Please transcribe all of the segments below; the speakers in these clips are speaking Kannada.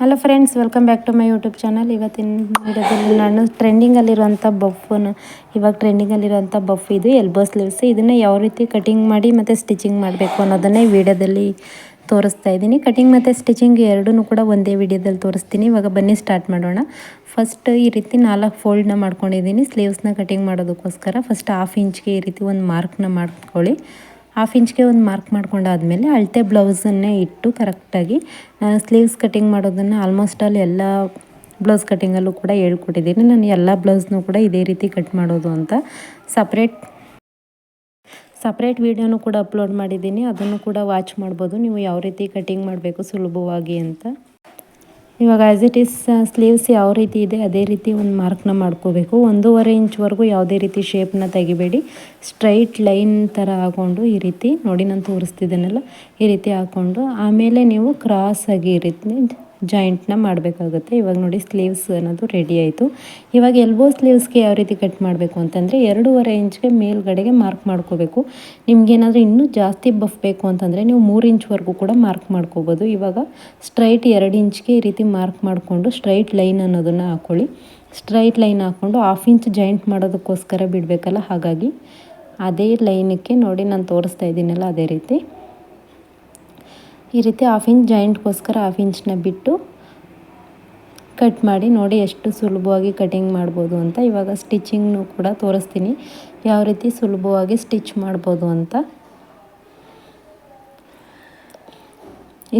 Hello friends welcome back to my YouTube channel ಇವತ್ತಿನ ವಿಡಿಯೋದಲ್ಲಿ ನಾನು ಟ್ರೆಂಡಿಂಗಲ್ಲಿರುವಂಥ ಬಫ್ನ ಇವಾಗ ಟ್ರೆಂಡಿಂಗಲ್ಲಿರುವಂಥ ಬಫ್ ಇದು ಎಲ್ಬೋ ಸ್ಲೀವ್ಸ್ ಇದನ್ನು ಯಾವ ರೀತಿ ಕಟಿಂಗ್ ಮಾಡಿ ಮತ್ತು ಸ್ಟಿಚಿಂಗ್ ಮಾಡಬೇಕು ಅನ್ನೋದನ್ನೇ ವಿಡಿಯೋದಲ್ಲಿ ತೋರಿಸ್ತಾ ಇದ್ದೀನಿ. ಕಟಿಂಗ್ ಮತ್ತು ಸ್ಟಿಚಿಂಗ್ ಎರಡೂ ಕೂಡ ಒಂದೇ ವಿಡಿಯೋದಲ್ಲಿ ತೋರಿಸ್ತೀನಿ. ಇವಾಗ ಬನ್ನಿ ಸ್ಟಾರ್ಟ್ ಮಾಡೋಣ. ಫಸ್ಟ್ ಈ ರೀತಿ ನಾಲ್ಕು ಫೋಲ್ಡ್ನ ಮಾಡ್ಕೊಂಡಿದ್ದೀನಿ. ಸ್ಲೀವ್ಸ್ನ ಕಟಿಂಗ್ ಮಾಡೋದಕ್ಕೋಸ್ಕರ ಫಸ್ಟ್ ಹಾಫ್ ಇಂಚ್ಗೆ ಈ ರೀತಿ ಒಂದು ಮಾರ್ಕ್ನ ಮಾಡ್ಕೊಳ್ಳಿ. ಹಾಫ್ ಇಂಚ್ಗೆ ಒಂದು ಮಾರ್ಕ್ ಮಾಡ್ಕೊಂಡಾದಮೇಲೆ ಅಳತೆ ಬ್ಲೌಸನ್ನೇ ಇಟ್ಟು ಕರೆಕ್ಟಾಗಿ ಸ್ಲೀವ್ಸ್ ಕಟ್ಟಿಂಗ್ ಮಾಡೋದನ್ನು ಆಲ್ಮೋಸ್ಟ್ ಆಲ್ ಎಲ್ಲ ಬ್ಲೌಸ್ ಕಟ್ಟಿಂಗಲ್ಲೂ ಕೂಡ ಹೇಳ್ಕೊಟ್ಟಿದ್ದೀನಿ. ನಾನು ಎಲ್ಲ ಬ್ಲೌಸ್ನೂ ಕೂಡ ಇದೇ ರೀತಿ ಕಟ್ ಮಾಡೋದು ಅಂತ ಸಪ್ರೇಟ್ ಸಪ್ರೇಟ್ ವೀಡಿಯೋನು ಕೂಡ ಅಪ್ಲೋಡ್ ಮಾಡಿದ್ದೀನಿ. ಅದನ್ನು ಕೂಡ ವಾಚ್ ಮಾಡ್ಬೋದು. ನೀವು ಯಾವ ರೀತಿ ಕಟ್ಟಿಂಗ್ ಮಾಡಬೇಕು ಸುಲಭವಾಗಿ ಅಂತ. ಇವಾಗ ಆ್ಯಸ್ ಇಟ್ ಈಸ್ ಸ್ಲೀವ್ಸ್ ಯಾವ ರೀತಿ ಇದೆ, ಅದೇ ರೀತಿ ಒಂದು ಮಾರ್ಕ್ನ ಮಾಡ್ಕೋಬೇಕು. ಒಂದೂವರೆ ಇಂಚ್ವರೆಗೂ ಯಾವುದೇ ರೀತಿ ಶೇಪ್ನ ತೆಗಿಬೇಡಿ. ಸ್ಟ್ರೈಟ್ ಲೈನ್ ಥರ ಹಾಕ್ಕೊಂಡು ಈ ರೀತಿ, ನೋಡಿ ನಾನು ತೋರಿಸ್ತಿದ್ದೇನಲ್ಲ, ಈ ರೀತಿ ಹಾಕ್ಕೊಂಡು ಆಮೇಲೆ ನೀವು ಕ್ರಾಸಾಗಿ ಈ ಜಾಯಿಂಟ್ನ ಮಾಡಬೇಕಾಗುತ್ತೆ. ಇವಾಗ ನೋಡಿ ಸ್ಲೀವ್ಸ್ ಅನ್ನೋದು ರೆಡಿ ಆಯಿತು. ಇವಾಗ ಎಲ್ಬೋ ಸ್ಲೀವ್ಸ್ಗೆ ಯಾವ ರೀತಿ ಕಟ್ ಮಾಡಬೇಕು ಅಂತಂದರೆ ಎರಡೂವರೆ ಇಂಚ್ಗೆ ಮೇಲ್ಗಡೆಗೆ ಮಾರ್ಕ್ ಮಾಡ್ಕೋಬೇಕು. ನಿಮಗೇನಾದರೂ ಇನ್ನೂ ಜಾಸ್ತಿ ಬಫ್ ಬೇಕು ಅಂತಂದರೆ ನೀವು ಮೂರು ಇಂಚ್ವರೆಗೂ ಕೂಡ ಮಾರ್ಕ್ ಮಾಡ್ಕೋಬೋದು. ಇವಾಗ ಸ್ಟ್ರೈಟ್ ಎರಡು ಇಂಚ್ಗೆ ಈ ರೀತಿ ಮಾರ್ಕ್ ಮಾಡಿಕೊಂಡು ಸ್ಟ್ರೈಟ್ ಲೈನ್ ಅನ್ನೋದನ್ನು ಹಾಕ್ಕೊಳ್ಳಿ ಸ್ಟ್ರೈಟ್ ಲೈನ್ ಹಾಕ್ಕೊಂಡು ಹಾಫ್ ಇಂಚ್ ಜಾಯಿಂಟ್ ಮಾಡೋದಕ್ಕೋಸ್ಕರ ಬಿಡಬೇಕಲ್ಲ? ಹಾಗಾಗಿ ಅದೇ ಲೈನಕ್ಕೆ ನೋಡಿ ನಾನು ತೋರಿಸ್ತಾ ಇದ್ದೀನಲ್ಲ, ಅದೇ ರೀತಿ. ಈ ರೀತಿ ಹಾಫ್ ಇಂಚ್ ಜಾಯಿಂಟ್ಗೋಸ್ಕರ ಹಾಫ್ ಇಂಚನ್ನ ಬಿಟ್ಟು ಕಟ್ ಮಾಡಿ ನೋಡಿ ಎಷ್ಟು ಸುಲಭವಾಗಿ ಕಟಿಂಗ್ ಮಾಡ್ಬೋದು ಅಂತ. ಇವಾಗ ಸ್ಟಿಚಿಂಗ್ನು ಕೂಡ ತೋರಿಸ್ತೀನಿ. ಯಾವ ರೀತಿ ಸುಲಭವಾಗಿ ಸ್ಟಿಚ್ ಮಾಡ್ಬೋದು ಅಂತ.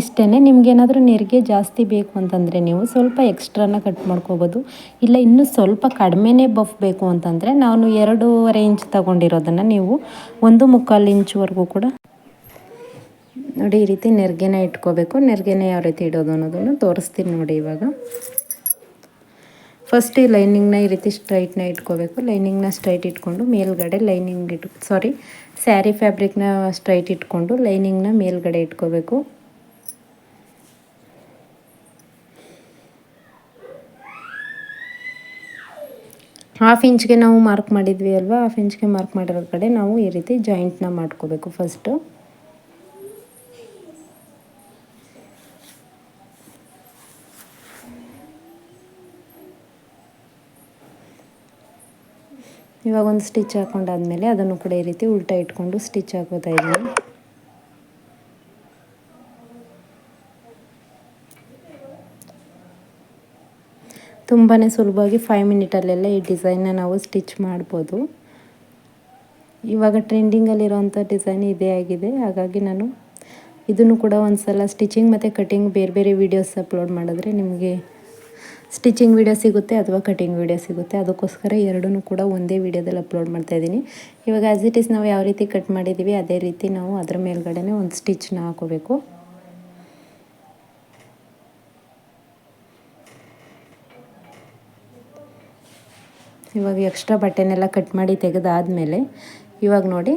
ಇಷ್ಟೇ ನಿಮಗೇನಾದರೂ ನೆರಿಗೆ ಜಾಸ್ತಿ ಬೇಕು ಅಂತಂದರೆ ನೀವು ಸ್ವಲ್ಪ ಎಕ್ಸ್ಟ್ರಾನ ಕಟ್ ಮಾಡ್ಕೋಬೋದು. ಇಲ್ಲ, ಇನ್ನೂ ಸ್ವಲ್ಪ ಕಡಿಮೆನೇ ಬಫ್ ಬೇಕು ಅಂತಂದರೆ ನಾನು ಎರಡೂವರೆ ಇಂಚ್ ತಗೊಂಡಿರೋದನ್ನು ನೀವು ಒಂದು ಮುಕ್ಕಾಲು ಇಂಚ್ವರೆಗೂ ಕೂಡ ನೋಡಿ, ಈ ರೀತಿ ನೆರಿಗೆನ ಇಟ್ಕೋಬೇಕು. ನೆರಿಗೆನ ಯಾವ ರೀತಿ ಇಡೋದು ಅನ್ನೋದನ್ನು ತೋರಿಸ್ತೀನಿ ನೋಡಿ ಇವಾಗ. ಫಸ್ಟ್ ಈ ಲೈನಿಂಗ್ನ ಈ ರೀತಿ ಸ್ಟ್ರೈಟ್ನ ಇಟ್ಕೋಬೇಕು. ಲೈನಿಂಗ್ನ ಸ್ಟ್ರೈಟ್ ಇಟ್ಕೊಂಡು ಮೇಲ್ಗಡೆ ಲೈನಿಂಗ್ ಇಟ್ ಸಾರಿ ಸ್ಯಾರಿ ಫ್ಯಾಬ್ರಿಕ್ನ ಸ್ಟ್ರೈಟ್ ಇಟ್ಕೊಂಡು ಲೈನಿಂಗ್ನ ಮೇಲ್ಗಡೆ ಇಟ್ಕೋಬೇಕು. ಹಾಫ್ ಇಂಚ್ಗೆ ನಾವು ಮಾರ್ಕ್ ಮಾಡಿದ್ವಿ ಅಲ್ವಾ? ಹಾಫ್ ಇಂಚ್ಗೆ ಮಾರ್ಕ್ ಮಾಡಿರೋ ಕಡೆ ನಾವು ಈ ರೀತಿ ಜಾಯಿಂಟ್ನ ಮಾಡ್ಕೋಬೇಕು ಫಸ್ಟು ಇವಾಗ ಒಂದು ಸ್ಟಿಚ್ ಹಾಕೊಂಡಾದ್ಮೇಲೆ ಅದನ್ನು ಕೂಡ ಈ ರೀತಿ ಉಲ್ಟಾ ಇಟ್ಕೊಂಡು ಸ್ಟಿಚ್ ಹಾಕೋತಾ ಇದ್ದೀನಿ. ತುಂಬಾ ಸುಲಭವಾಗಿ ಫೈವ್ ಮಿನಿಟಲ್ಲೆಲ್ಲ ಈ ಡಿಸೈನ್ನ ನಾವು ಸ್ಟಿಚ್ ಮಾಡ್ಬೋದು. ಇವಾಗ ಟ್ರೆಂಡಿಂಗಲ್ಲಿರುವಂಥ ಡಿಸೈನ್ ಇದೇ ಆಗಿದೆ. ಹಾಗಾಗಿ ನಾನು ಇದನ್ನು ಕೂಡ ಒಂದು ಸಲ ಸ್ಟಿಚಿಂಗ್ ಮತ್ತು ಕಟಿಂಗ್ ಬೇರೆ ಬೇರೆ ವೀಡಿಯೋಸ್ ಅಪ್ಲೋಡ್ ಮಾಡಿದ್ರೆ ನಿಮಗೆ ಸ್ಟಿಚಿಂಗ್ ವೀಡಿಯೋ ಸಿಗುತ್ತೆ ಅಥವಾ ಕಟಿಂಗ್ ವೀಡಿಯೋ ಸಿಗುತ್ತೆ. ಅದಕ್ಕೋಸ್ಕರ ಎರಡೂ ಕೂಡ ಒಂದೇ ವೀಡಿಯೋದಲ್ಲಿ ಅಪ್ಲೋಡ್ ಮಾಡ್ತಾಯಿದ್ದೀನಿ ಇವಾಗ ಆ್ಯಸ್ ಇಟ್ ಈಸ್ ನಾವು ಯಾವ ರೀತಿ ಕಟ್ ಮಾಡಿದ್ದೀವಿ ಅದೇ ರೀತಿ ನಾವು ಅದರ ಮೇಲ್ಗಡೆ ಒಂದು ಸ್ಟಿಚ್ನ ಹಾಕೋಬೇಕು. ಇವಾಗ ಎಕ್ಸ್ಟ್ರಾ ಬಟ್ಟೆನೆಲ್ಲ ಕಟ್ ಮಾಡಿ ತೆಗೆದಾದಮೇಲೆ ಇವಾಗ ನೋಡಿ,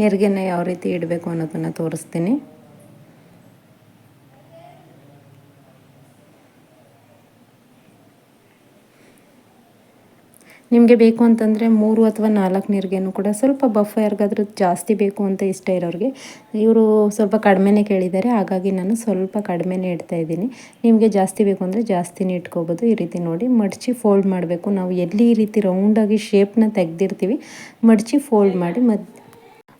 ನೆರಿಗೆನ ಯಾವ ರೀತಿ ಇಡಬೇಕು ಅನ್ನೋದನ್ನು ತೋರಿಸ್ತೀನಿ. ನಿಮಗೆ ಬೇಕು ಅಂತಂದರೆ ಮೂರು ಅಥವಾ ನಾಲ್ಕು ನೀರಿಗೆನೂ ಕೂಡ ಸ್ವಲ್ಪ ಬಫ್ ಯಾರಿಗಾದ್ರೂ ಜಾಸ್ತಿ ಬೇಕು ಅಂತ ಇಷ್ಟ ಇರೋರಿಗೆ ಇವರು ಸ್ವಲ್ಪ ಕಡಿಮೆನೇ ಕೇಳಿದ್ದಾರೆ. ಹಾಗಾಗಿ ನಾನು ಸ್ವಲ್ಪ ಕಡಿಮೆನೇ ಇಡ್ತಾ ಇದ್ದೀನಿ. ನಿಮಗೆ ಜಾಸ್ತಿ ಬೇಕು ಅಂದರೆ ಜಾಸ್ತಿನೇ ಇಟ್ಕೋಬೋದು. ಈ ರೀತಿ ನೋಡಿ ಮಡಚಿ ಫೋಲ್ಡ್ ಮಾಡಬೇಕು. ನಾವು ಎಲ್ಲಿ ಈ ರೀತಿ ರೌಂಡಾಗಿ ಶೇಪ್ನ ತೆಗೆದಿರ್ತೀವಿ, ಮಡಚಿ ಫೋಲ್ಡ್ ಮಾಡಿ ಮದ್,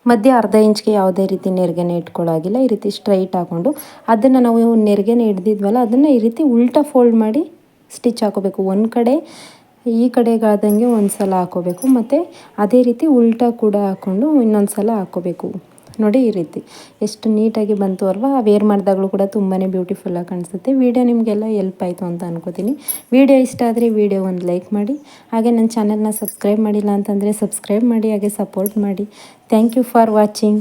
ಮಧ್ಯೆ ಅರ್ಧ ಇಂಚ್ಗೆ ಯಾವುದೇ ರೀತಿ ನೆರಿಗೆನೆ ಇಟ್ಕೊಳ್ಳೋಗಿಲ್ಲ ಈ ರೀತಿ ಸ್ಟ್ರೈಟ್ ಹಾಕೊಂಡು ಅದನ್ನು ನಾವು ನೆರಿಗೆನೆ ಹಿಡ್ದಿದ್ವಲ್ಲ, ಅದನ್ನು ಈ ರೀತಿ ಉಲ್ಟಾ ಫೋಲ್ಡ್ ಮಾಡಿ ಸ್ಟಿಚ್ ಹಾಕೋಬೇಕು. ಒಂದು ಕಡೆ ಈ ಕಡೆಗಾದಂಗೆ ಒಂದು ಸಲ ಹಾಕೋಬೇಕು. ಮತ್ತು ಅದೇ ರೀತಿ ಉಲ್ಟಾ ಕೂಡ ಹಾಕ್ಕೊಂಡು ಇನ್ನೊಂದು ಸಲ ಹಾಕ್ಕೋಬೇಕು ನೋಡಿ ಈ ರೀತಿ. ಎಷ್ಟು ನೀಟಾಗಿ ಬಂತು ಅಲ್ವಾ? ವೇರ್ ಮಾಡಿದಾಗಲೂ ಕೂಡ ತುಂಬಾ ಬ್ಯೂಟಿಫುಲ್ಲಾಗಿ ಕಾಣಿಸುತ್ತೆ. ವೀಡಿಯೋ ನಿಮಗೆಲ್ಲ ಎಲ್ಪ್ ಆಯಿತು ಅಂತ ಅನ್ಕೋತೀನಿ. ವೀಡಿಯೋ ಇಷ್ಟ ಆದರೆ ವೀಡಿಯೋ ಒಂದು ಲೈಕ್ ಮಾಡಿ. ಹಾಗೆ ನನ್ನ ಚಾನಲ್ನ ಸಬ್ಸ್ಕ್ರೈಬ್ ಮಾಡಿಲ್ಲ ಅಂತಂದರೆ ಸಬ್ಸ್ಕ್ರೈಬ್ ಮಾಡಿ, ಹಾಗೆ ಸಪೋರ್ಟ್ ಮಾಡಿ. Thank you for watching